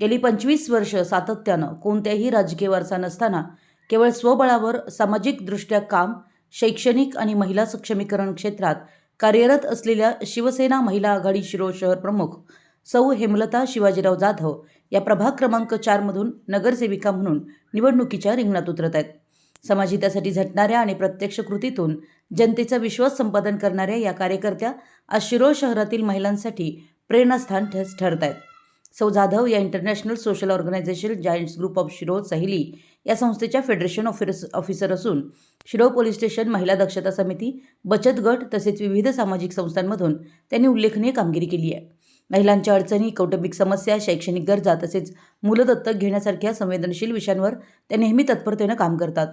गेली पंचवीस वर्ष सातत्यानं कोणत्याही राजकीय वारसा नसताना केवळ स्वबळावर सामाजिकदृष्ट्या काम शैक्षणिक आणि महिला सक्षमीकरण क्षेत्रात कार्यरत असलेल्या शिवसेना महिला आघाडी शिरोळ शहर प्रमुख सौ हेमलता शिवाजीराव जाधव या प्रभाग क्रमांक चारमधून नगरसेविका म्हणून निवडणुकीच्या रिंगणात उतरत आहेत. समाजहितासाठी झटणाऱ्या आणि प्रत्यक्ष कृतीतून जनतेचा विश्वास संपादन करणाऱ्या या कार्यकर्त्या आज शिरोळ शहरातील महिलांसाठी प्रेरणास्थान ठस ठरत आहेत. सौ जाधव या international social organisation Giants group of Shirol Saheli या संस्थेच्या फेडरेशन ऑफिस ऑफिसर असून शिरोळ पोलीस स्टेशन महिला दक्षता समिती बचत गट तसेच विविध सामाजिक संस्थांमधून त्यांनी उल्लेखनीय कामगिरी केली आहे. महिलांच्या अडचणी कौटुंबिक समस्या शैक्षणिक गरजा तसेच मुलं दत्तक घेण्यासारख्या संवेदनशील विषयांवर त्या नेहमी तत्परतेनं काम करतात.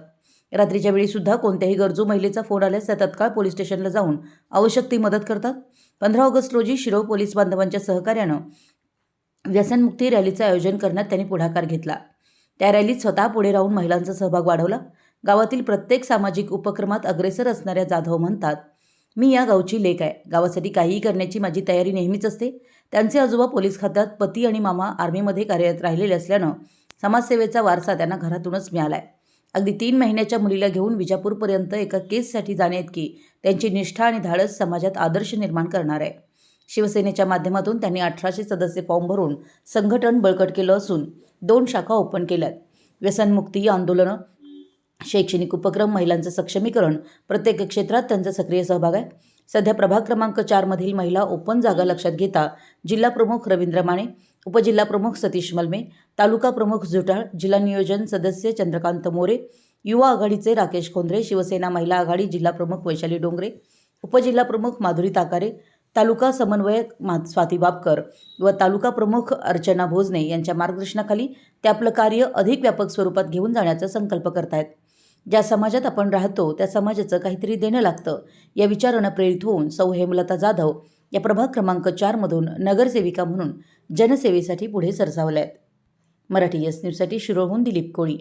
रात्रीच्या वेळी सुद्धा कोणत्याही गरजू महिलेचा फोन आल्यास त्या तत्काळ पोलीस स्टेशनला जाऊन आवश्यक ती मदत करतात. पंधरा ऑगस्ट रोजी शिरोळ पोलीस बांधवांच्या सहकार्यानं व्यसनमुक्ती रॅलीचं आयोजन करण्यात त्यांनी पुढाकार घेतला. त्या रॅलीत स्वतः पुढे राहून महिलांचा सहभाग वाढवला. गावातील प्रत्येक सामाजिक उपक्रमात अग्रेसर असणाऱ्या जाधव म्हणतात मी या गावची लेक आहे. गावासाठी काहीही करण्याची माझी तयारी नेहमीच असते. त्यांचे आजोबा पोलीस खात्यात पती आणि मामा आर्मीमध्ये कार्यरत राहिलेले असल्यानं समाजसेवेचा वारसा त्यांना घरातूनच मिळाला आहे अगदी तीन महिन्याच्या मुलीला घेऊन विजापूरपर्यंत एका केससाठी जाण्याइतकी त्यांची निष्ठा आणि धाडस समाजात आदर्श निर्माण करणार आहे. शिवसेनेच्या माध्यमातून त्यांनी अठराशे सदस्य फॉर्म भरून संघटन बळकट केलं असून दोन शाखा ओपन केल्यात. व्यसनमुक्ती आंदोलनं शैक्षणिक उपक्रम महिलांचं सक्षमीकरण प्रत्येक क्षेत्रात त्यांचा सक्रिय सहभाग आहे. सध्या प्रभाग क्रमांक चारमधील महिला ओपन जागा लक्षात घेता जिल्हा प्रमुख रवींद्र माने उपजिल्हा प्रमुख सतीश मलमे तालुका प्रमुख जुटाळ जिल्हा नियोजन सदस्य चंद्रकांत मोरे युवा आघाडीचे राकेश खोंद्रे शिवसेना महिला आघाडी जिल्हा प्रमुख वैशाली डोंगरे उपजिल्हा प्रमुख माधुरी ताकारे तालुका समन्वयक मा स्वाती बापकर व तालुका प्रमुख अर्चना भोजने यांच्या मार्गदर्शनाखाली ते आपलं कार्य अधिक व्यापक स्वरूपात घेऊन जाण्याचा संकल्प करतायत. ज्या समाजात आपण राहतो त्या समाजाचं काहीतरी देणं लागतं. या विचारानं प्रेरित होऊन सौ हेमलता जाधव या प्रभाग क्रमांक चारमधून नगरसेविका म्हणून जनसेवेसाठी पुढे सरसावल्या आहेत मराठी एस न्यूजसाठी शिरोहून दिलीप कोळी.